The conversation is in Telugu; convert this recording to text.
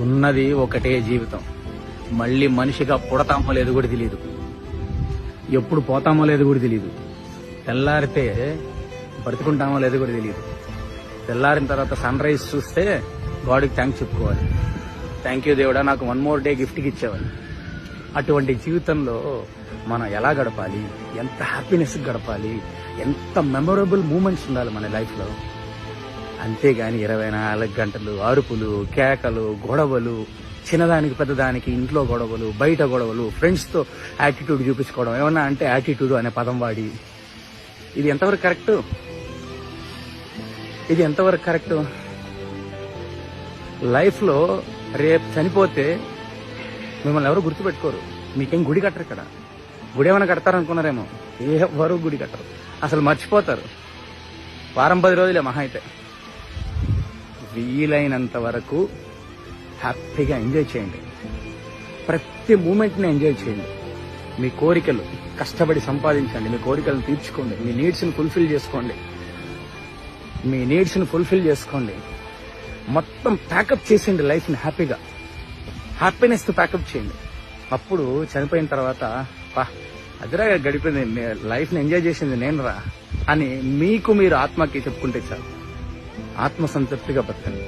ఉన్నది ఒకటే జీవితం. మళ్ళీ మనిషిగా పుడతామో లేదు కూడా తెలియదు ఎప్పుడు పోతామో లేదు కూడా తెలియదు తెల్లారితే బ్రతుకుంటామో లేదు కూడా తెలియదు తెల్లారిన తర్వాత సన్ రైజ్ చూస్తే గాడికి థ్యాంక్స్ చెప్పుకోవాలి. థ్యాంక్ యూ దేవుడా నాకు వన్ మోర్ డే గిఫ్ట్కి ఇచ్చేవాడు అటువంటి జీవితంలో మనం ఎలా గడపాలి? ఎంత హ్యాపీనెస్ గడపాలి? ఎంత మెమొరబుల్ మూమెంట్స్ ఉండాలి మన లైఫ్లో అంతేగాని ఇరవై నాలుగు గంటలు అరుపులు కేకలు గొడవలు చిన్నదానికి పెద్దదానికి ఇంట్లో గొడవలు బయట గొడవలు ఫ్రెండ్స్తో యాటిట్యూడ్ చూపించుకోవడం. ఏమన్నా అంటే యాటిట్యూడ్ అనే పదం వాడి. ఇది ఎంతవరకు కరెక్ట్? ఇది ఎంతవరకు కరెక్ట్? లైఫ్లో రేపు చనిపోతే మిమ్మల్ని ఎవరు గుర్తుపెట్టుకోరు. మీకేం గుడి కట్టరు ఇక్కడ. గుడి ఏమైనా కడతారనుకున్నారేమో? ఎవరు గుడి కట్టరు. అసలు మర్చిపోతారు. వారం పది రోజులే మహా అయితే. వీలైనంత వరకు హ్యాపీగా ఎంజాయ్ చేయండి. ప్రతి మూమెంట్ని ఎంజాయ్ చేయండి. మీ కోరికలు కష్టపడి సంపాదించండి. మీ కోరికలను తీర్చుకోండి. మీ నీడ్స్ని ఫుల్ఫిల్ చేసుకోండి. మీ నీడ్స్ని ఫుల్ఫిల్ చేసుకోండి. మొత్తం ప్యాకప్ చేసేయండి లైఫ్ని హ్యాపీగా. హ్యాపీనెస్ ప్యాకప్ చేయండి. అప్పుడు చనిపోయిన తర్వాత పా అదిరా గడిపింది లైఫ్ని ఎంజాయ్ చేసింది నేను రా అని మీకు మీరు ఆత్మకి చెప్పుకుంటే చాలు. ఆత్మసంతృప్తిగా బతకండి.